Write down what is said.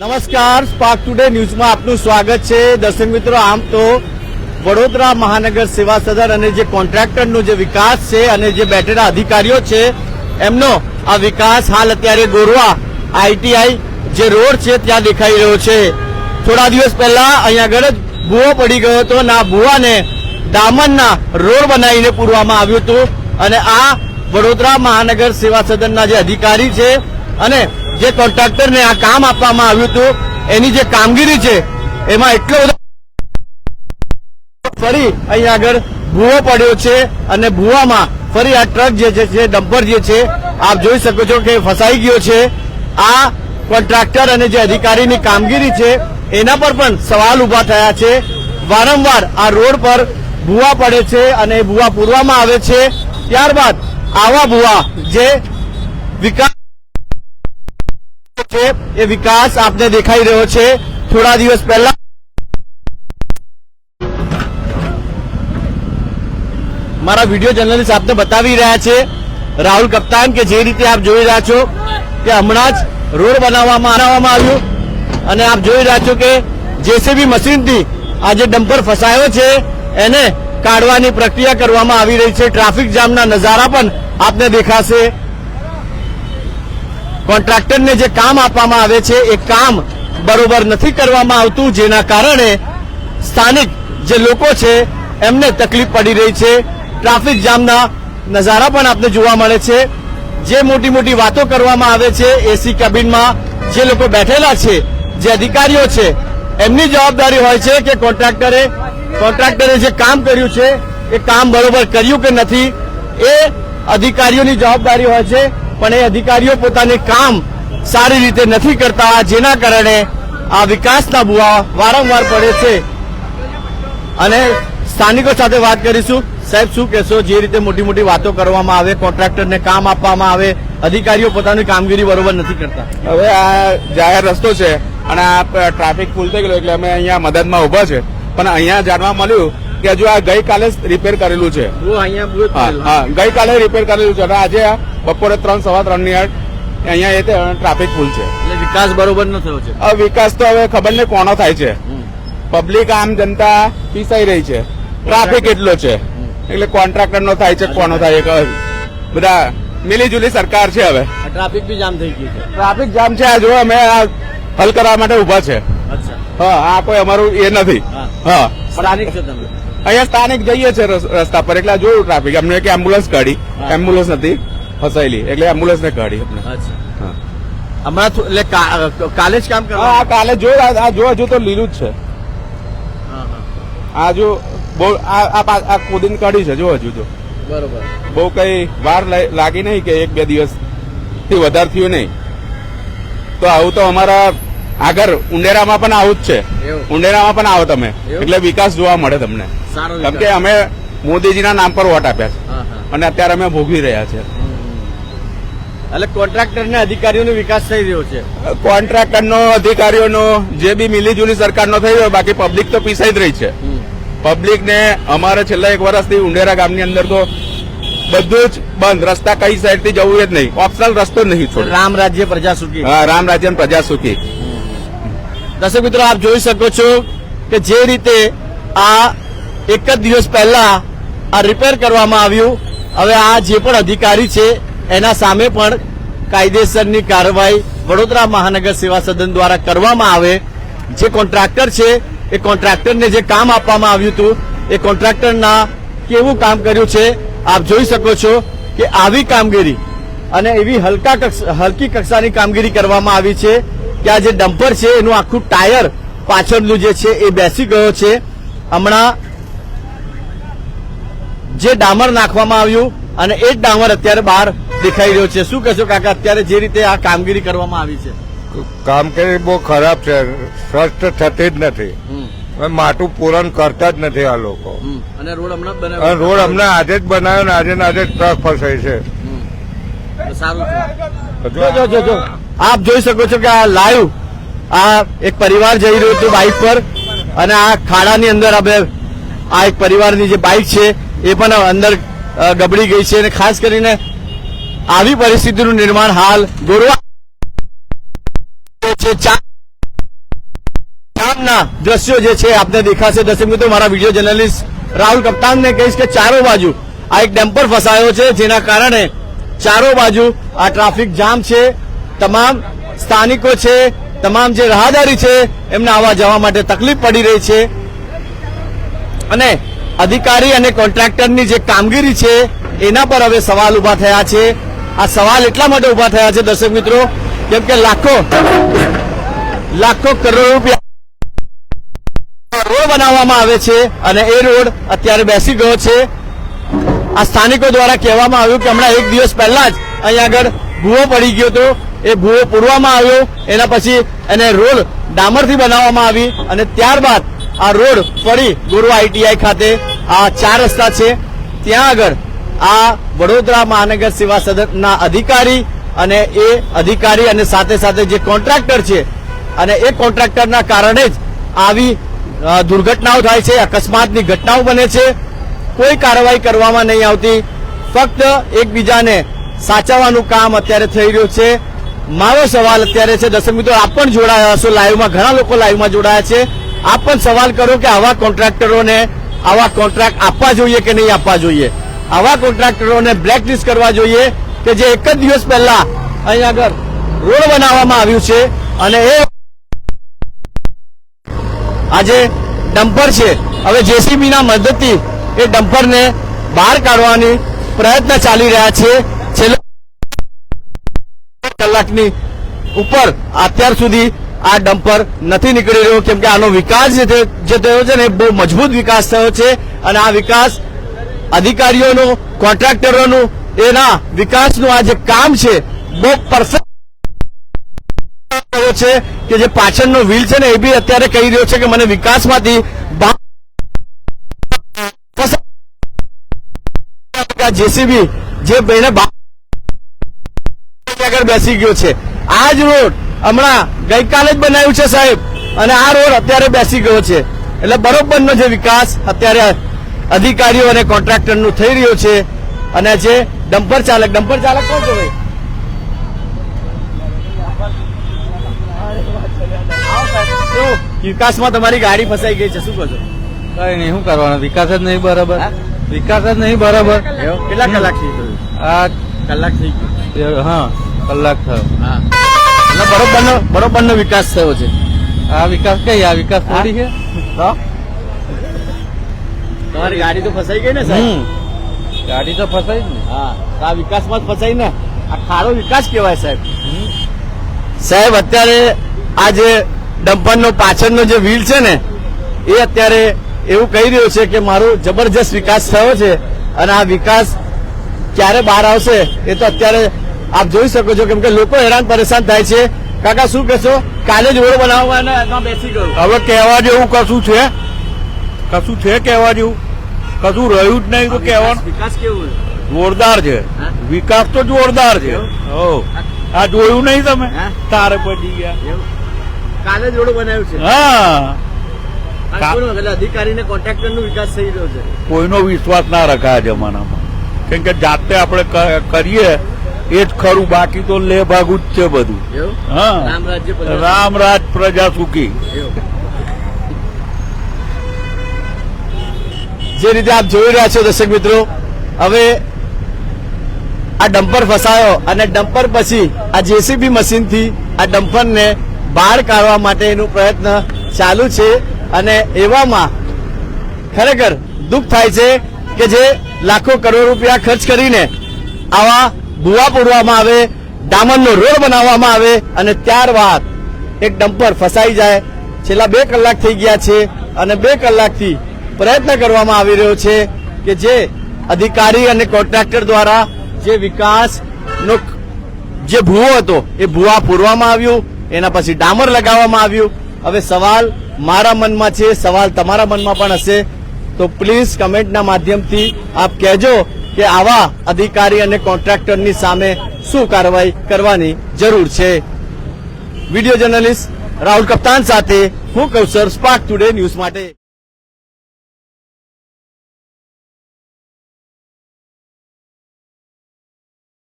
નમસ્કાર spark today ન્યૂઝમાં આપનું સ્વાગત છે. દર્શક મિત્રો, આમ તો વડોદરા મહાનગર સેવા સદન અને જે કોન્ટ્રાક્ટરનો જે વિકાસ છે અને જે બેઠેલા અધિકારીઓ છે, એમનો આ વિકાસ હાલ અત્યારે ગોરવા આઈટીઆઈ જે રોડ છે ત્યાં દેખાઈ રહ્યો છે. થોડા દિવસ પહેલા અહીંયા આગળ જ ભૂવો પડી ગયો હતો અને આ ભૂવાને દામનના રોડ બનાવીને પૂરવામાં આવ્યું હતું. અને આ વડોદરા મહાનગર સેવા સદનના જે અધિકારી છે અને જે કોન્ટ્રાક્ટરને આ કામ આપવામાં આવ્યું હતું, એની જે કામગીરી છે, એમાં એટલો ફરી અહીંયા આગળ ભૂવો પડ્યો છે અને ભૂવામાં ફરી આ ટ્રક જે છે ડમ્પર જે છે, આપ જોઈ શકો છો કે ફસાઈ ગયો છે. આ કોન્ટ્રાક્ટર અને જે અધિકારીની કામગીરી છે, એના પર પણ સવાલ ઊભા થયા છે. વારંવાર આ રોડ પર ભૂવા પડે છે અને ભૂવા પૂરવામાં આવે છે. ત્યારબાદ આવા ભૂવા જે વિકાસ છે. એ વિકાસ આપને દેખાઈ રહ્યો છે. થોડા દિવસ પહેલા મારા વીડિયો જર્નલિસ્ટ આપને બતાવી રહ્યા છે. રાહુલ કપ્તાન કે જે રીતે આપ જોઈ રહ્યા છો કે હમણાં જ રોડ બનાવવામાં આવ્યો. અને આપ જોઈ રહ્યા છો કે જેસીબી મશીનથી આ જે ડમ્પર ફસાયો છે, એને કાઢવાની પ્રક્રિયા કરવામાં આવી રહી છે. ટ્રાફિક જામના નજારા પણ આપને દેખાશે. કોન્ટ્રાક્ટરને જે કામ આપવામાં આવે છે, એ કામ બરોબર નથી કરવામાં આવતું, જેના કારણે સ્થાનિક જે લોકો છે, એમને તકલીફ પડી રહી છે. ટ્રાફિક જામના નજારા પણ આપને જોવા મળે છે. જે મોટી મોટી વાતો કરવામાં આવે છે એસી કેબિનમાં જે લોકો બેઠેલા છે, જે અધિકારીઓ છે, એમની જવાબદારી હોય છે કે કોન્ટ્રાક્ટરે કોન્ટ્રાક્ટરે જે કામ કર્યું છે, એ કામ બરોબર કર્યું કે નથી, એ અધિકારીઓની જવાબદારી હોય છે. પણ એ અધિકારીઓ પોતાની કામ સારી રીતે નથી કરતા, જેના કારણે આ વિકાસના બુવા વારંવાર પડે છે. અને સ્થાનિકો સાથે વાત કરીશું. સાહેબ, શું કહેશો? જે રીતે મોટી મોટી વાતો કરવામાં આવે, કોન્ટ્રાક્ટરને કામ આપવામાં આવે, અધિકારીઓ પોતાની કામગીરી બરોબર નથી કરતા. હવે આ જાહેર રસ્તો છે અને આ ટ્રાફિક ફૂલ થઈ ગયો એટલે અમે અહીંયા મદદમાં ઊભા છે. પણ અહીંયા જાણવા મળ્યું કે હજુ આ ગઈકાલે રિપેર કરેલું છે. અહીંયા હા ગઈકાલે રિપેર કરેલું છે. અને આજે બપોરે ત્રણ સવા ત્રણની આઠ અહીંયા એ ટ્રાફિક ફૂલ છે. વિકાસ બરોબર ન થયો છે. વિકાસ તો હવે ખબર નહીં કોનો થાય છે. પબ્લિક આમ જનતા પીસાઈ રહી છે. ટ્રાફિક એટલો છે. એટલે કોન્ટ્રાક્ટર નો થાય છે કોનો થાય છે બધા મિલીજુલી સરકાર છે હવે. ટ્રાફિક બી જામ થઈ ગયું છે. ટ્રાફિક જામ છે આ જો અમે આ હલ કરવા માટે ઊભા છે. હા આ કોઈ અમારું એ નથી. હા. હા. સ્થાનિક છે તમે? અહીંયા સ્થાનિક જઈએ છે રસ્તા પર એટલે જોયું ટ્રાફિક અમને કે એમ્બ્યુલન્સ કાઢી. એમ્બ્યુલન્સ નથી ફસાયેલી. એટલે એમ્બ્યુલન્સ ને કાઢી અમને. હમણાં એટલે કા- કાલે જ કામ હા, કરવા આ કાલે જો આ જો હજુ તો લીલું જ છે. હા, હા. આ જો બહુ આ આ ખોદીને કાઢી છે જો હજુ તો. બરોબર. બહુ કઈ વાર લાગી નહીં કે એક બે દિવસથી વધારે થયું નહીં. તો આવું તો અમારા આગળ ઉંડેરામાં પણ આવું જ છે. ઉંડેરામાં પણ આવો તમે. એટલે વિકાસ જોવા મળે તમને. કેમ કે અમે મોદીજીના નામ પર વોટ આપ્યા છે. અને અત્યારે અમે ભોગવી રહ્યા છે. એટલે કોન્ટ્રાક્ટર ને અધિકારીઓનો વિકાસ થઈ રહ્યો છે. કોન્ટ્રાક્ટરનો અધિકારીઓનો જે બી મિલીજુલી સરકારનો થઈ રહ્યો બાકી પબ્લિક તો પીસાઈ જ રહી છે. પબ્લિક ને અમારે છેલ્લા એક વર્ષથી ઉંડેરા ગામની અંદર તો બધું જ બંધ. રસ્તા કઈ સાઈડથી જવું જ નહીં. ઓપ્શનલ રસ્તો નહીં છોડ્યો રામ રાજ્ય પ્રજા સુખી હા, રામ રાજ્ય પ્રજા સુખી દર્શક મિત્રો, આપ જોઈ શકો છો કે જે રીતે આ એક જ દિવસ પહેલા આ રિપેર કરવામાં આવ્યું. હવે આ જે પણ અધિકારી છે, એના સામે પણ કાયદેસરની કાર્યવાહી વડોદરા મહાનગર સેવા સદન દ્વારા કરવામાં આવે. જે કોન્ટ્રાક્ટર છે, એ કોન્ટ્રાક્ટરને જે કામ આપવામાં આવ્યું હતું, એ કોન્ટ્રાક્ટરના કેવું કામ કર્યું છે, આપ જોઈ શકો છો કે આવી કામગીરી અને એવી હલકા હલકી કક્ષાની કામગીરી કરવામાં આવી છે. કે આ જે ડમ્પર છે એનું આખું ટાયર પાછળનું જે છે એ બેસી ગયો છે. હમણાં જે ડામર નાખવામાં આવ્યું અને એ જ ડામર અત્યારે બહાર દેખાઈ રહ્યો છે. શું કહેશો કાકા અત્યારે જે રીતે આ કામગીરી કરવામાં આવી છે? કામગીરી બહુ ખરાબ છે. સ્વસ્થ થતી જ નથી. માટું પૂરણ કરતા જ નથી આ લોકો. અને રોડ હમણાં રોડ હમણાં આજે જ બનાવ્યો ને આજે ને આજે ટ્રક ફસાય છે. આપ જોઈ શકો છો કે આ લાઈવ આ એક પરિવાર જઈ રહ્યું હતું બાઇક પર અને આ ખાડાની અંદર હવે આ એક પરિવારની જે બાઇક છે એ પણ અંદર ગબડી ગઈ છે અને ખાસ કરીને આવી પરિસ્થિતિનું નિર્માણ હાલ ગોરવા ચામના દ્રશ્યો જે છે આપને દેખાશે. દર્શક મિત્રો, મારા વીડિયો જર્નલિસ્ટ રાહુલ કપ્તાનને કહીશ કે ચારો બાજુ આ એક ડેમ્પર ફસાયો છે જેના કારણે ચારો બાજુ આ ટ્રાફિક જામ છે. તમામ સ્થાનિકો છે, તમામ જે રાહદારી છે, એમને આવવા જવા માટે તકલીફ પડી રહી છે. અને અધિકારી અને કોન્ટ્રાક્ટરની જે કામગીરી છે, એના પર હવે સવાલ ઊભા થયા છે. આ સવાલ એટલા માટે ઊભા થયા છે, દર્શક મિત્રો, કેમ કે લાખો લાખો કરોડ રૂપિયા રોડ બનાવવામાં આવે છે અને એ રોડ અત્યારે બેસી ગયો છે. આ સ્થાનિકો દ્વારા કહેવામાં આવ્યું કે હમણાં એક દિવસ પહેલા જ અહીંયા આગળ ભૂવો પડી ગયો હતો. એ ભૂવો પૂરવામાં આવ્યો. એના પછી એને રોડ ડામરથી બનાવવામાં આવી અને ત્યારબાદ આ રોડ ફરી ગોરવા આઈટીઆઈ ખાતે. આ ચાર રસ્તા છે. ત્યાં આગળ આ વડોદરા મહાનગર સેવા સદનના અધિકારી અને એ અધિકારી અને સાથે સાથે જે કોન્ટ્રાક્ટર છે અને એ કોન્ટ્રાક્ટરના કારણે જ આવી દુર્ઘટનાઓ થાય છે. અકસ્માતની ઘટનાઓ બને છે. કોઈ કાર્યવાહી કરવામાં નહીં આવતી. ફક્ત એકબીજાને સાચવવાનું કામ અત્યારે થઈ રહ્યું છે. મારો સવાલ અત્યારે છે, દર્શક મિત્રો, આપ પણ જોડાયા હશો લાઈવમાં, ઘણા લોકો લાઈવમાં જોડાયા છે. આપ પણ સવાલ કરો કે આવા કોન્ટ્રાક્ટરોને આવા કોન્ટ્રાક્ટ આપવા જોઈએ કે નહીં આપવા જોઈએ? આવા કોન્ટ્રાક્ટરોને બ્લેકલિસ્ટ કરવા જોઈએ કે જે એક જ દિવસ પહેલા અહીં આગળ રોડ બનાવવામાં આવ્યું છે અને એ આજે ડમ્પર છે. હવે જેસીબી ના મદદથી એ ડમ્પરને બહાર કાઢવાની પ્રયત્ન ચાલી રહ્યા છે. કલાકની ઉપર અત્યાર સુધી આ ડમ્પર નથી નીકળી રહ્યો, કેમ કે આનો વિકાસ જે થયો- છે ને બહુ મજબૂત વિકાસ થયો છે અને આ વિકાસ અધિકારીઓનું, કોન્ટ્રાક્ટરોનું, એના વિકાસનું આ જે કામ છે, બહુ પરફેક્ટ છે કે જે પાછળનો વ્હીલ છે ને, એ બી અત્યારે કહી રહ્યો છે કે મને વિકાસમાંથી જેસીબી જે ભાઈને આગળ બેસી ગયો છે. આ જ રોડ હમણાં ગઈકાલે જ બનાવ્યું છે સાહેબ. અને આ રોડ અત્યારે બેસી ગયો છે. એટલે બરોબરનો જે વિકાસ અત્યારે અધિકારીઓ અને કોન્ટ્રાક્ટરનું થઈ રહ્યો છે. અને જે ડમ્પર ચાલક ડમ્પર ચાલક કોણ છે ભાઈ? વિકાસમાં તમારી ગાડી ફસાઈ ગઈ છે. શું કહો છો? કઈ નહીં શું કરવાનું? વિકાસ જ નહીં બરાબર? વિકાસ જ નહીં બરાબર. કેટલા કલાક થઈ ગયું આ કલાક થઈ ગયો. હા કલાક થયો. હા. એટલે બરોબરનો બરોબરનો વિકાસ થયો છે. આ વિકાસ કઈ આ વિકાસ થોડી છે? તમારી ગાડી તો ફસાઈ ગઈ ને સાહેબ? ગાડી તો ફસાઈ જ ને. હા આ વિકાસમાં જ ફસાઈ ને. આ ખારો વિકાસ કહેવાય સાહેબ. સાહેબ અત્યારે આ જે ડમ્પરનો પાછળનો જે વ્હીલ છે ને એ અત્યારે એવું કહી રહ્યો છે કે મારો જબરજસ્ત વિકાસ થયો છે અને આ વિકાસ ક્યારે બહાર આવશે એ તો અત્યારે આપ જોઈ શકો છો કેમ કે લોકો હેરાન પરેશાન થાય છે. કાકા શું કહેશો? કાલે જ રોડ બનાવવા બેસી ગયો. હવે કહેવા જેવું કશું છે? કશું છે કહેવા જેવું? કશું રહ્યું જ નહીં તો કહેવાનું. વિકાસ કેવું જોરદાર છે. વિકાસ તો જોરદાર છે? આ જોયું નહીં તમે? તારે પડી ગયા. કાલે જ રોડ બનાવ્યું છે. હા. અધિકારીને કોન્ટ્રાક્ટર વિકાસ થઈ રહ્યો છે. કોઈનો વિશ્વાસ ના રખાય જમાનામાં. કેમ કે જાતે આપણે કરીએ એ જ ખરું બાકી તો લે ભાગું જ છે બધું. હા. રામરાજ પ્રજા રામ રાજ પ્રજા સુખી. જે રીતે આપ જોઈ રહ્યા છો દર્શક મિત્રો હવે આ ડમ્પર ફસાયો અને ડમ્પર પછી આ જેસીબી મશીનથી આ ડમ્પરને બહાર કાઢવા માટેનું પ્રયત્ન ચાલુ છે. અને એવામાં ખરેખર દુઃખ થાય છે કે જે લાખો કરોડ રૂપિયા ખર્ચ કરીને આવા ભૂવા પૂરવામાં આવે, ડામરનો રોડ બનાવવામાં આવે અને ત્યારબાદ એક ડમ્પર ફસાઈ જાય. છેલ્લા બે કલાક થઈ ગયા છે અને બે કલાકથી પ્રયત્ન કરવામાં આવી રહ્યો છે કે જે અધિકારી અને કોન્ટ્રાક્ટર દ્વારા જે વિકાસનો જે ભૂવો હતો એ ભૂવા પૂરવામાં આવ્યું, એના પછી ડામર લગાવવામાં આવ્યું. હવે સવાલ મારા મનમાં છે, સવાલ તમારા મનમાં પણ હશે. તો પ્લીઝ કમેન્ટના માધ્યમથી આપ કહેજો કે આવા અધિકારી અને કોન્ટ્રાક્ટરની સામે શું કાર્યવાહી કરવાની જરૂર છે. વીડિયો જર્નલિસ્ટ રાહુલ કપ્તાન સાથે હું કૌશર સ્પાર્ક ટુડે ન્યૂઝ માટે